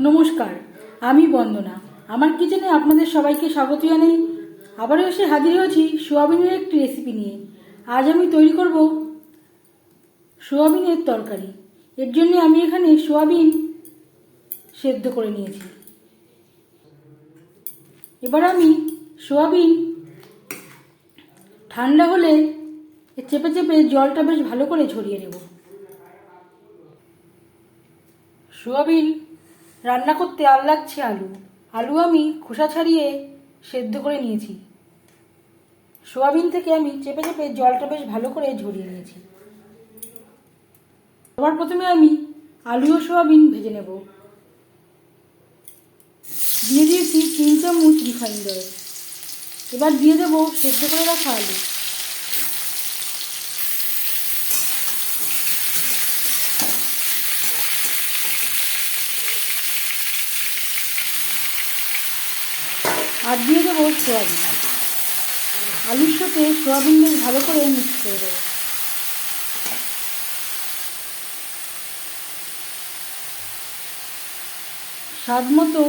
নমস্কার, আমি বন্দনা। আমার কিচেনে আপনাদের সবাইকে স্বাগত জানাই। আবারও এসে হাজির হয়েছি সোয়াবিনের একটি রেসিপি নিয়ে। আজ আমি তৈরি করব সোয়াবিনের তরকারি। এর জন্য আমি এখানে সোয়াবিন সেদ্ধ করে নিয়েছি। এবার আমি সোয়াবিন ঠান্ডা হলে চেপে চেপে জলটা বেশ ভালো করে ঝরিয়ে নেব। সোয়াবিন রান্না করতে আর লাগছে আলু। আলু আমি খোসা ছাড়িয়ে সেদ্ধ করে নিয়েছি। সোয়াবিন থেকে আমি চেপে চেপে জলটা বেশ ভালো করে ঝরিয়ে নিয়েছি। সবার প্রথমে আমি আলু ও সোয়াবিন ভেজে নেব। দিয়ে দিয়েছি তিন চামচ রিফাইন্ড এবার দিয়ে দেবো সেদ্ধ করে রাখা আলু। আর দিয়ে দেবো সোয়াবিন। আলুর সাথে সোয়াবিন বেশ ভালো করে মিক্স করে দেবো। স্বাদ মতো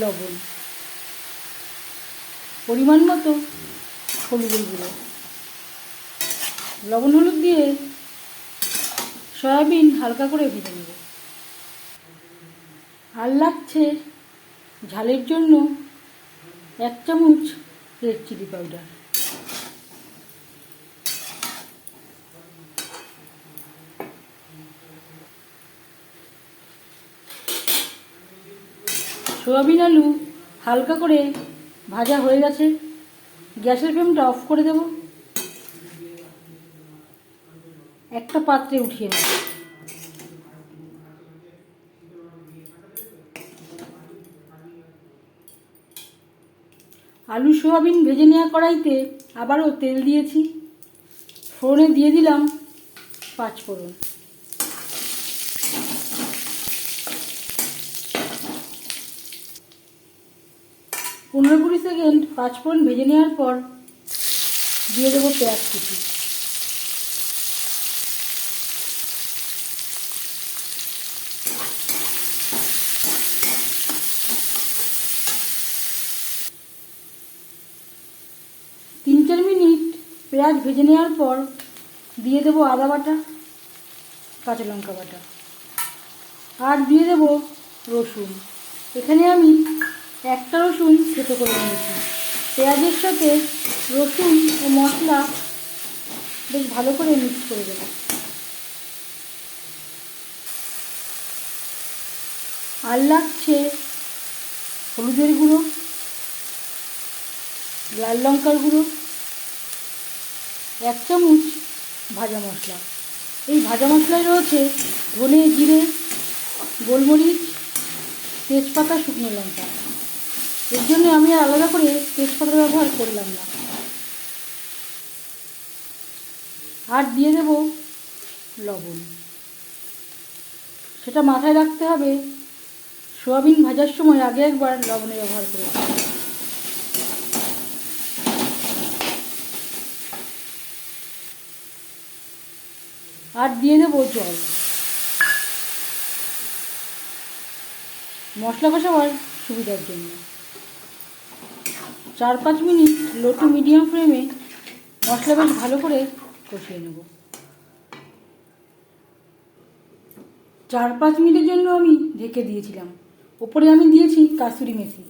লবণ। পরিমাণ মতো হলুদের গুঁড়ো। লবণ হলুদ দিয়ে সয়াবিন হালকা করে ভেজে নেব। আর লাগছে ঝালের জন্য এক চামচ রেড চিলি পাউডার সোয়াবিন আলু হালকা করে ভাজা হয়ে গেছে। গ্যাসের ফ্লেমটা অফ করে দেব। একটা পাত্রে উঠিয়ে নেব। আলু সোয়াবিন ভেজে নেওয়া কড়াইতে আবারও তেল দিয়েছি। ফোড়নে দিয়ে দিলাম পাঁচ ফোড়ন। পনেরো কুড়ি সেকেন্ড পাঁচ ফোড়ন ভেজে নেওয়ার পর দিয়ে দেবো পেঁয়াজ কুচি তিন চার মিনিট পেঁয়াজ ভেজে নেওয়ার পর দিয়ে দেবো আদা বাটা, কাঁচা লঙ্কা বাটা। আর দিয়ে দেবো রসুন। এখানে আমি একটা রসুন থেতো করে নিয়েছি। পেঁয়াজের সাথে রসুন ও মশলা বেশ ভালো করে মিক্স করে দেবো। আর লাগছে হলুদের গুঁড়ো, লাল লঙ্কার গুঁড়ো এক চামচ ভাজা মশলা। এই ভাজা মশলায় রয়েছে ধনে, জিরে, গোলমরিচ, তেজপাতা, শুকনো লঙ্কা। এর জন্য আমি আর আলাদা করে তেজপাতা ব্যবহার করলাম না। আর দিয়ে দেব লবণ। সেটা মাথায় রাখতে হবে। সোয়াবিন ভাজার সময় আগে একবার লবণের ব্যবহার করে আর দিয়ে দেবো জল। মশলা কষাবার সুবিধার জন্য। চার পাঁচ মিনিট লো টু মিডিয়াম ফ্লেমে মশলা বেশ ভালো করে কষিয়ে নেব। চার পাঁচ মিনিটের জন্য আমি ঢেকে দিয়েছিলাম। ওপরে আমি দিয়েছি কাসুরি মেথি।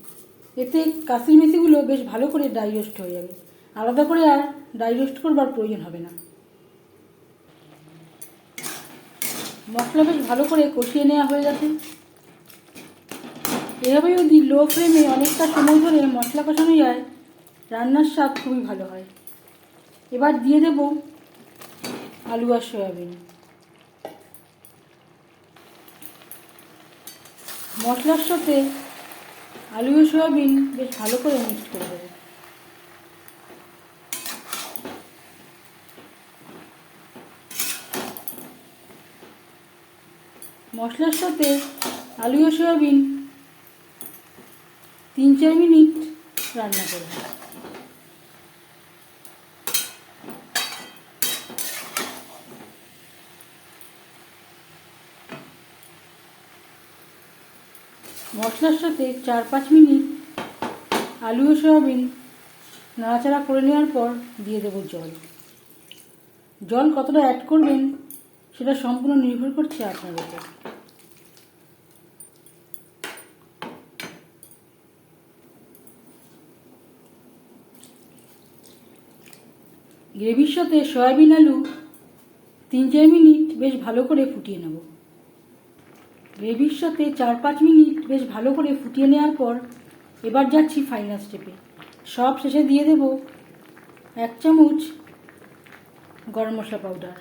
এতে কাসুরি মেথিগুলো বেশ ভালো করে ড্রাই রোস্ট হয়ে যাবে। আলাদা করে আর ড্রাই রোস্ট করবার প্রয়োজন হবে না। মশলা বেশ ভালো করে কষিয়ে নেওয়া হয়ে গেছে। এভাবে যদি লো ফ্লেমে অনেকটা সময় ধরে মশলা কষানো যায়, রান্নার স্বাদ খুবই ভালো হয়। এবার দিয়ে দেব আলু আর সয়াবিন। মশলার সাথে আলু সয়াবিন বেশ ভালো করে মিক্স করে দেবো মশলার সাথে আলু ও সয়াবিন তিন, চার মিনিট রান্না করব। মশলার সাথে চার, পাঁচ মিনিট আলু ও সয়াবিন নাড়াচাড়া করে নেওয়ার পর দিয়ে দেবো জল। জল কতটা অ্যাড করবেন সেটা সম্পূর্ণ নির্ভর করছে আপনার উপর। গ্রেভির সাথে সয়াবিন আলু তিন চার মিনিট বেশ ভালো করে ফুটিয়ে নেব। গ্রেভির সাথে চার পাঁচ মিনিট বেশ ভালো করে ফুটিয়ে নেওয়ার পর এবার যাচ্ছি ফাইনাল স্টেপে সব শেষে দিয়ে দেব এক চামচ গরম মশলা পাউডার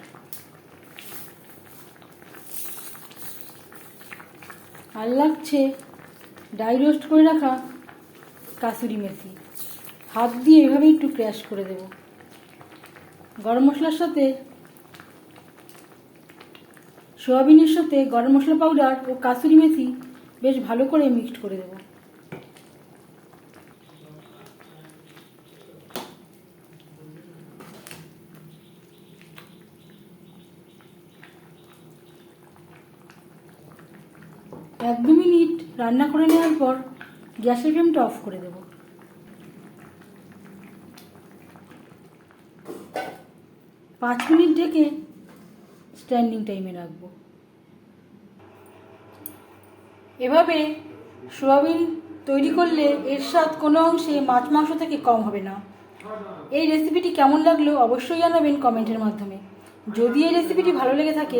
আর লাগছে ডাই রোস্ট করে রাখা কাসুরি মেথি। হাত দিয়ে এভাবে একটু ক্র্যাশ করে দেব। গরম মশলার সাথে, সোয়াবিনের সাথে গরম মশলা পাউডার ও কাসুরি মেথি বেশ ভালো করে মিক্সড করে দেব। এক দু মিনিট রান্না করে নেওয়ার পর গ্যাসের ফ্লেমটা অফ করে দেব। পাঁচ মিনিট ঢেকে স্ট্যান্ডিং টাইমে রাখব। এভাবে সোয়াবিন তৈরি করলে এর স্বাদ কোনো অংশে মাছ মাংস থেকে কম হবে না। এই রেসিপিটি কেমন লাগল অবশ্যই জানাবেন কমেন্টের মাধ্যমে। যদি এই রেসিপিটি ভালো লেগে থাকে